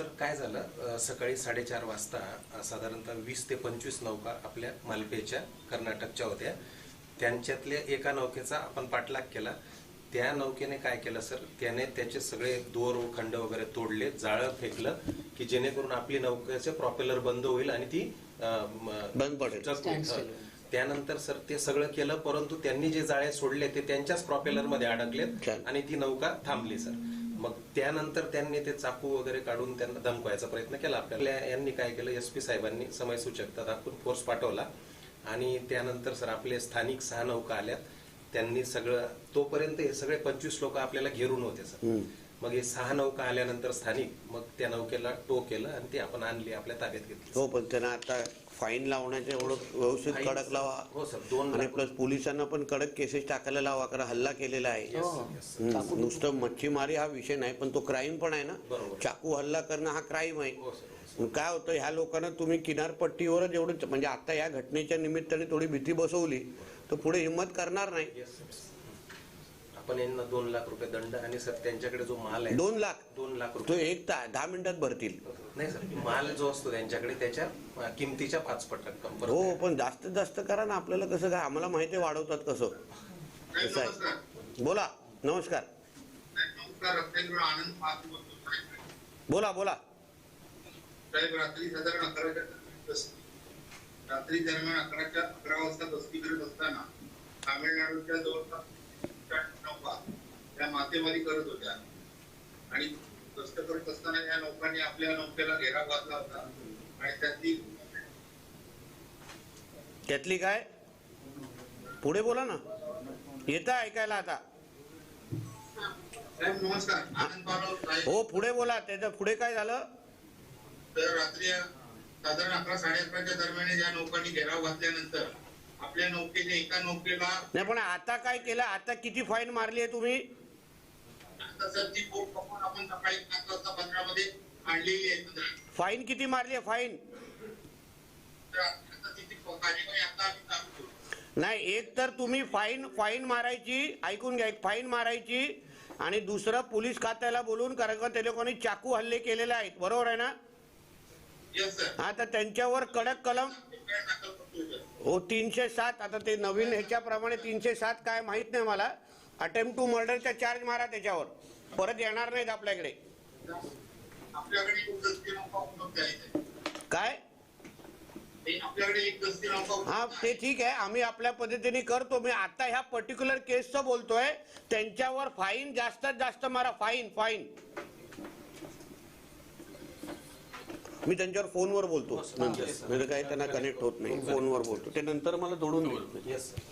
Sir काय झालं? सकाळी साडेचार वाजता साधारणतः वीस ते पंचवीस नौका आपल्या मालपेच्या कर्नाटकच्या होत्या. त्यांच्यातल्या एका नौकेचा आपण पाठलाग केला. त्या नौकेने काय केलं सर? त्याने त्याचे सगळे दोर खंड वगैरे तोडले जाळं फेकलं की जेणेकरून आपली नौकेचे प्रॉपेलर बंद होईल आणि ती बंद पडेल. त्यानंतर सर ते सगळं केलं परंतु त्यांनी जे जाळे सोडले ते त्यांच्याच प्रॉपेलरमध्ये अडकलेत. आणि ती नौका थांबली सर. मग त्यानंतर त्यांनी ते चाकू वगैरे काढून त्यांना धमकवायचा प्रयत्न केला. आपल्याला यांनी काय केलं? एस पी साहेबांनी समय सूचकता दाखवून फोर्स पाठवला. आणि त्यानंतर सर आपले स्थानिक सहा नौका आल्यात. त्यांनी सगळं तोपर्यंत हे सगळे पंचवीस लोक आपल्याला घेरून होते सर. मग हे सहा नौका आल्यानंतर स्थानिक मग त्या नौकेला टो केलं आणि ती आपण आणली आपल्या ताब्यात घेतली हो पण त्यांना आता फाईन लावण्याचं एवढं व्यवस्थित कडक लावा हो सर दोन आणि प्लस पोलिसांना पण कडक केसेस टाकायला लावा कारण हल्ला केलेला आहे हो. हम्म. नुसतं मच्छीमारी हा विषय नाही पण तो क्राईम पण आहे ना बरोबर. चाकू हल्ला करणं हा क्राईम आहे हो सर हो. मग काय होतं ह्या लोकांना तुम्ही किनारपट्टीवरच एवढं म्हणजे आता या घटनेच्या निमित्ताने थोडी भीती बसवली तर पुढे हिंमत करणार नाही Yes. आपण यांना दोन लाख रुपये दंड आणि सर त्यांच्याकडे जो माल आहे दोन लाख? दोन लाख तो रुपये. एक ता दहा मिनिटात भरतील. नाही सर माल जो असतो त्यांच्याकडे त्याच्या अं, किमतीच्या पाच पट रक्कम परत हो पण जास्तीत जास्त करा ना आपल्याला कसं काय आम्हाला माहिती आहे वाढवतात कसं. कसं आहे? बोला नमस्कार. नमस्कार रत्नेंद्र आनंद महात्मा बोलतो. साहेब. बोला बोला. साहेब रात्री साधारण अकराच्या रात्री दरम्यान अकराच्या अकरा वाजता बसती करत असताना तामिळनाडूच्या जवळपास त्या मासेमारी करत होत्या. आणि गस्त करत असताना या नौकांनी आपल्या नौकेला घेराव घातला होता. आणि त्यातली त्यातली काय? पुढे बोला ना. येतं ऐकायला आता. साहेब नमस्कार. आनंद हो पुढे बोला. त्याच्या पुढे काय झालं? तर रात्री साधारण अकरा साडे अकराच्या दरम्यान या नौकांनी घेराव घातल्यानंतर आपल्या नौकेच्या एका नौकेला नाही पण आता काय केलं? आता किती फाईन मारली आहे तुम्ही? तसं ती बोट पकडून आपण सकाळी पाच वाजता आणलेली आहे फाईन किती मारली आहे? फाईन. तर नाही एक तर तुम्ही फाईन फाईन मारायची ऐकून घ्या एक फाईन मारायची आणि दुसरं पोलीस खात्याला बोलून कारण का ते लोकांनी चाकू हल्ले केलेले आहेत. बरोबर आहे ना? सर आता त्यांच्यावर कडक कलम. हो तीनशे सात. आता ते नवीन ह्याच्याप्रमाणे तीनशे सात काय माहीत नाही मला. अटेम्प्ट टू मर्डरचा चार्ज मारा त्याच्यावर. परत येणार नाहीत आपल्याकडे. काय? हा ते. ठीक आहे. आम्ही आपल्या पद्धतीने करतो. मी आता ह्या पर्टिक्युलर केसचं बोलतोय. त्यांच्यावर फाईन जास्तीत जास्त मारा. फाईन फाईन मी त्यांच्यावर फोनवर बोलतो. हो. नंतर. काही त्यांना कनेक्ट होत नाही. फोनवर बोलतो. ते नंतर मला जोडून देईल. Yes sir